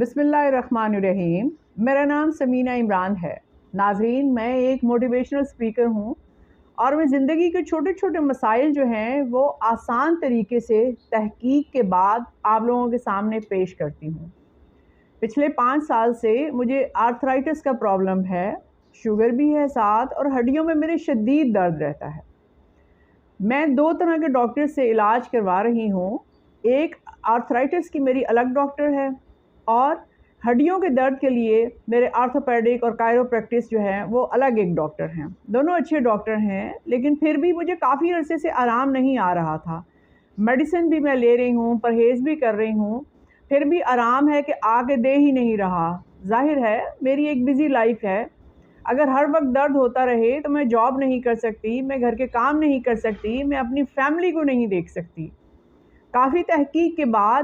بسم اللہ الرحمن الرحیم۔ میرا نام سمینہ عمران ہے۔ ناظرین، میں ایک موٹیویشنل سپیکر ہوں اور میں زندگی کے چھوٹے چھوٹے مسائل جو ہیں وہ آسان طریقے سے تحقیق کے بعد آپ لوگوں کے سامنے پیش کرتی ہوں۔ پچھلے پانچ سال سے مجھے آرتھرائٹس کا پرابلم ہے شوگر بھی ہے ساتھ اور ہڈیوں میں میرے شدید درد رہتا ہے۔ میں دو طرح کے ڈاکٹر سے علاج کروا رہی ہوں۔ ایک آرتھرائٹس کی میری الگ ڈاکٹر ہے۔ اور ہڈیوں کے درد کے لیے میرے آرتھوپیڈک اور کائرو پریکٹس جو ہے وہ الگ ایک ڈاکٹر ہیں۔ دونوں اچھے ڈاکٹر ہیں، لیکن پھر بھی مجھے کافی عرصے سے آرام نہیں آ رہا تھا۔ میڈیسن بھی میں لے رہی ہوں، پرہیز بھی کر رہی ہوں۔ پھر بھی آرام ہے کہ آگے دے ہی نہیں رہا۔ ظاہر ہے، میری ایک بزی لائف ہے۔ اگر ہر وقت درد ہوتا رہے تو میں جاب نہیں کر سکتی، میں گھر کے کام نہیں کر سکتی، میں اپنی فیملی کو نہیں دیکھ سکتی۔ کافی تحقیق کے بعد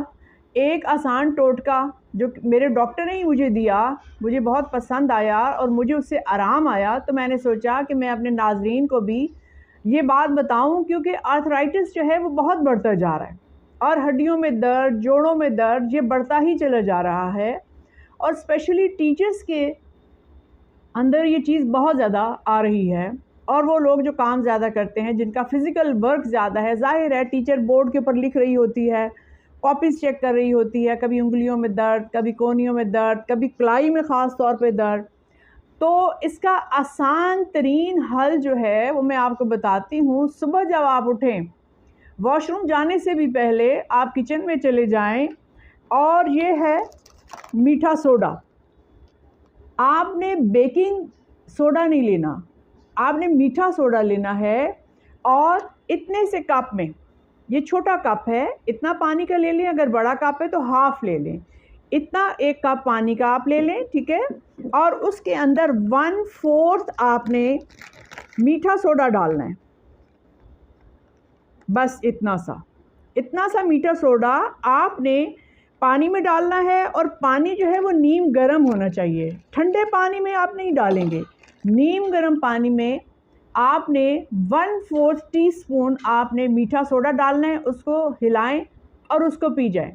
ایک آسان ٹوٹکا جو میرے ڈاکٹر نے ہی مجھے دیا، مجھے بہت پسند آیا اور مجھے اس سے آرام آیا، تو میں نے سوچا کہ میں اپنے ناظرین کو بھی یہ بات بتاؤں کیونکہ آرتھرائٹس جو ہے وہ بہت بڑھتا جا رہا ہے اور ہڈیوں میں درد، جوڑوں میں درد، یہ بڑھتا ہی چلا جا رہا ہے اور اسپیشلی ٹیچرس کے اندر یہ چیز بہت زیادہ آ رہی ہے اور وہ لوگ جو کام زیادہ کرتے ہیں، جن کا فزیکل ورک زیادہ ہے، ظاہر ہے ٹیچر بورڈ کے اوپر لکھ رہی ہوتی ہے کاپیز چیک کر رہی ہوتی ہے، کبھی انگلیوں میں درد، کبھی کونیوں میں درد، کبھی کلائی میں خاص طور پہ درد۔ تو اس کا آسان ترین حل جو ہے وہ میں آپ کو بتاتی ہوں۔ صبح جب آپ اٹھیں، واش روم جانے سے بھی پہلے آپ کچن میں چلے جائیں اور یہ ہے میٹھا سوڈا۔ آپ نے بیکنگ سوڈا نہیں لینا، آپ نے میٹھا سوڈا لینا ہے اور اتنے سے کپ میں۔ یہ چھوٹا کپ ہے، اتنا پانی کا لے لیں، اگر بڑا کپ ہے تو ہاف لے لیں۔ اتنا ایک کپ پانی کا آپ لے لیں، ٹھیک ہے؟ اور اس کے اندر ون فورتھ آپ نے میٹھا سوڈا ڈالنا ہے۔ بس اتنا سا۔ اتنا سا میٹھا سوڈا آپ نے پانی میں ڈالنا ہے اور پانی جو ہے وہ نیم گرم ہونا چاہیے۔ ٹھنڈے پانی میں آپ نہیں ڈالیں گے۔ نیم گرم پانی میں آپ نے ون فورتھ ٹی اسپون آپ نے میٹھا سوڈا ڈالنا ہے، اس کو ہلائیں اور اس کو پی جائیں۔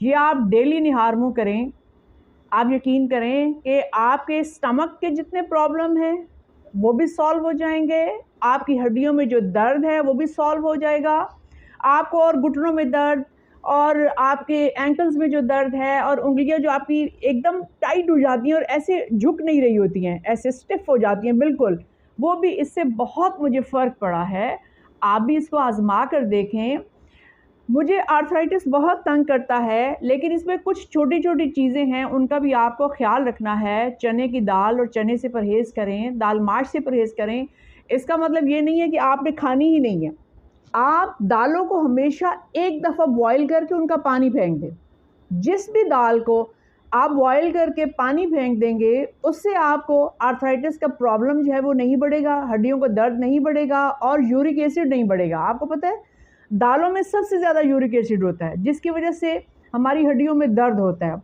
یہ آپ ڈیلی نہارمو کریں۔ آپ یقین کریں کہ آپ کے اسٹمک کے جتنے پرابلم ہیں، وہ بھی سالو ہو جائیں گے۔ آپ کی ہڈیوں میں جو درد ہے، وہ بھی سالو ہو جائے گا۔ آپ کو اور گھٹنوں میں درد اور آپ کے اینکلز میں جو درد ہے اور انگلیاں جو آپ کی ایک دم ٹائٹ ہو جاتی ہیں اور ایسے جھک نہیں رہی ہوتی ہیں، ایسے سٹف ہو جاتی ہیں، بالکل۔ وہ بھی اس سے بہت مجھے فرق پڑا ہے۔ آپ بھی اس کو آزما کر دیکھیں۔ مجھے آرتھرائٹس بہت تنگ کرتا ہے، لیکن اس میں کچھ چھوٹی چھوٹی چیزیں ہیں، ان کا بھی آپ کو خیال رکھنا ہے۔ چنے کی دال اور چنے سے پرہیز کریں، دال مارچ سے پرہیز کریں۔ اس کا مطلب یہ نہیں ہے کہ آپ نے کھانی ہی نہیں ہے۔ آپ دالوں کو ہمیشہ ایک دفعہ بوائل کر کے ان کا پانی پھینک دیں۔ جس بھی دال کو آپ بوائل کر کے پانی پھینک دیں گے، اس سے آپ کو آرتھرائٹس کا پرابلم جو ہے وہ نہیں بڑھے گا، ہڈیوں کو درد نہیں بڑھے گا اور یورک ایسڈ نہیں بڑھے گا۔ آپ کو پتہ ہے، دالوں میں سب سے زیادہ یورک ایسڈ ہوتا ہے، جس کی وجہ سے ہماری ہڈیوں میں درد ہوتا ہے۔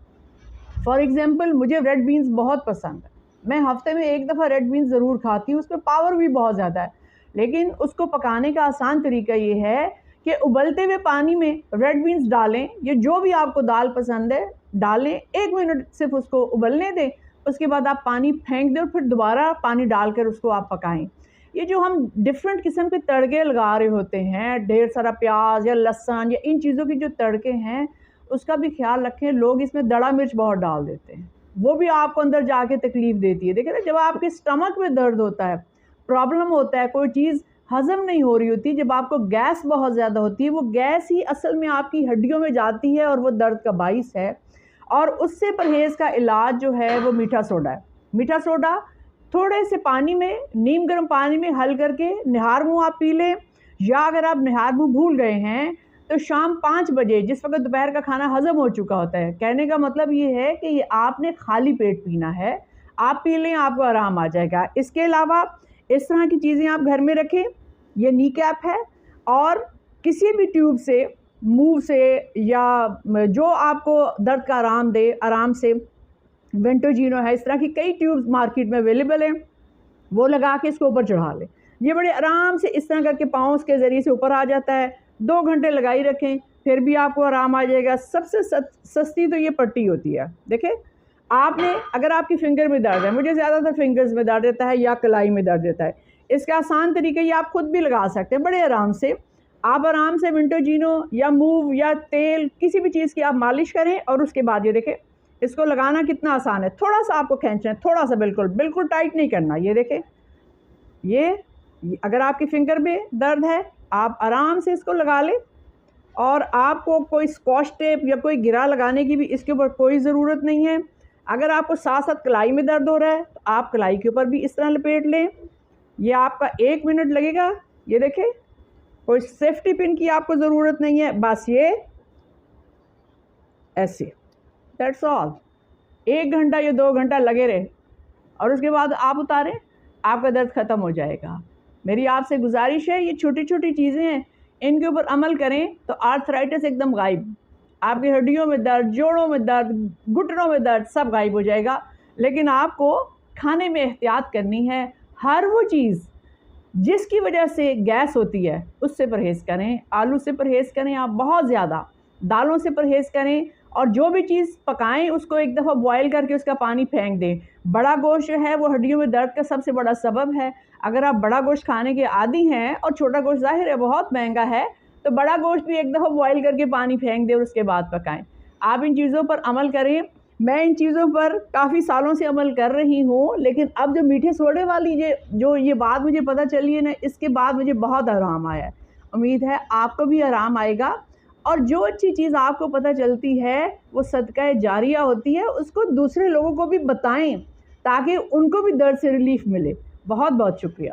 فار ایگزامپل مجھے ریڈ بینس بہت پسند ہے۔ میں ہفتے میں ایک دفعہ ریڈ بینس ضرور کھاتی ہوں، اس میں پاور بھی بہت زیادہ ہے۔ لیکن اس کو پکانے کا آسان طریقہ یہ ہے کہ ابلتے ہوئے پانی میں ریڈ بینس ڈالیں یہ جو بھی آپ کو دال پسند ہے ڈالیں، ایک منٹ صرف اس کو ابلنے دیں، اس کے بعد آپ پانی پھینک دیں اور پھر دوبارہ پانی ڈال کر اس کو آپ پکائیں۔ یہ جو ہم ڈفرینٹ قسم کے تڑکے لگا رہے ہوتے ہیں، ڈھیر سارا پیاز یا لہسن یا ان چیزوں کی جو تڑکے ہیں، اس کا بھی خیال رکھیں، لوگ اس میں دڑا مرچ بہت ڈال دیتے ہیں۔ وہ بھی آپ کو اندر جا کے تکلیف دیتی ہے۔ دیکھیں نا، جب آپ کے اسٹمک میں درد ہوتا ہے پرابلم ہوتا ہے، کوئی چیز ہضم نہیں ہو رہی ہوتی، جب آپ کو گیس بہت زیادہ ہوتی ہے، وہ گیس ہی اصل میں آپ کی ہڈیوں میں جاتی ہے اور وہ درد کا باعث ہے۔ اور اس سے پرہیز کا علاج جو ہے وہ میٹھا سوڈا ہے۔ میٹھا سوڈا تھوڑے سے پانی میں، نیم گرم پانی میں حل کر کے نہار منہ آپ پی لیں یا اگر آپ نہار منہ بھول گئے ہیں تو شام پانچ بجے، جس وقت دوپہر کا کھانا ہضم ہو چکا ہوتا ہے، کہنے کا مطلب یہ ہے کہ یہ آپ نے خالی پیٹ پینا ہے۔ آپ پی لیں، آپ کو آرام آ جائے گا۔ اس کے علاوہ اس طرح کی چیزیں آپ گھر میں رکھیں، یہ نی کیپ ہے اور کسی بھی ٹیوب سے منہ سے یا جو آپ کو درد کا آرام دے، آرام سے۔ وینٹوجینو ہے، اس طرح کی کئی ٹیوبز مارکیٹ میں اویلیبل ہیں۔ وہ لگا کے اس کو اوپر چڑھا لیں۔ یہ بڑے آرام سے اس طرح کر کے پاؤں کے ذریعے سے اوپر آ جاتا ہے۔ دو گھنٹے لگائی رکھیں، پھر بھی آپ کو آرام آ جائے گا۔ سب سے سستی تو یہ پٹی ہوتی ہے۔ دیکھیں، آپ نے، اگر آپ کی فنگر میں درد ہے، مجھے زیادہ تر فنگرز میں درد دیتا ہے یا کلائی میں درد دیتا ہے۔ اس کا آسان طریقہ یہ آپ خود بھی لگا سکتے ہیں، بڑے آرام سے۔ آپ آرام سے منٹو جینو یا موو یا تیل کسی بھی چیز کی آپ مالش کریں اور اس کے بعد یہ دیکھیں اس کو لگانا کتنا آسان ہے۔ تھوڑا سا آپ کو کھینچنا ہے، تھوڑا سا بالکل بالکل ٹائٹ نہیں کرنا۔ یہ دیکھیں، یہ، اگر آپ کی فنگر میں درد ہے، آپ آرام سے اس کو لگا لیں اور آپ کو کوئی اسکواش ٹیپ یا کوئی گرا لگانے کی بھی اس کے اوپر کوئی ضرورت نہیں ہے۔ اگر آپ کو ساتھ ساتھ کلائی میں درد ہو رہا ہے، تو آپ کلائی کے اوپر بھی اس طرح لپیٹ لیں۔ یہ آپ کا ایک منٹ لگے گا۔ یہ دیکھیں کوئی سیفٹی پن کی آپ کو ضرورت نہیں ہے، بس یہ ایسے۔ دیٹس آل ایک گھنٹہ یا دو گھنٹہ لگے رہے اور اس کے بعد آپ اتاریں آپ کا درد ختم ہو جائے گا۔ میری آپ سے گزارش ہے، یہ چھوٹی چھوٹی چیزیں ہیں، ان کے اوپر عمل کریں تو آرتھرائٹس ایک دم غائب۔ آپ کی ہڈیوں میں درد، جوڑوں میں درد، گھٹنوں میں درد سب غائب ہو جائے گا۔ لیکن آپ کو کھانے میں احتیاط کرنی ہے، ہر وہ چیز جس کی وجہ سے گیس ہوتی ہے، اس سے پرہیز کریں، آلو سے پرہیز کریں آپ بہت زیادہ، دالوں سے پرہیز کریں اور جو بھی چیز پکائیں، اس کو ایک دفعہ بوائل کر کے اس کا پانی پھینک دیں۔ بڑا گوشت جو ہے، وہ ہڈیوں میں درد کا سب سے بڑا سبب ہے۔ اگر آپ بڑا گوشت کھانے کے عادی ہیں اور چھوٹا گوشت ظاہر ہے، بہت مہنگا ہے، تو بڑا گوشت بھی ایک دفعہ بوائل کر کے پانی پھینک دیں اور اس کے بعد پکائیں۔ آپ ان چیزوں پر عمل کریں۔ میں ان چیزوں پر کافی سالوں سے عمل کر رہی ہوں، لیکن اب جو میٹھے سوڈے والی یہ جو یہ بات مجھے پتہ چلی ہے نا، اس کے بعد مجھے بہت آرام آیا ہے۔ امید ہے آپ کو بھی آرام آئے گا۔ اور جو اچھی چیز آپ کو پتہ چلتی ہے، وہ صدقہ جاریہ ہوتی ہے۔ اس کو دوسرے لوگوں کو بھی بتائیں تاکہ ان کو بھی درد سے ریلیف ملے۔ بہت بہت شکریہ۔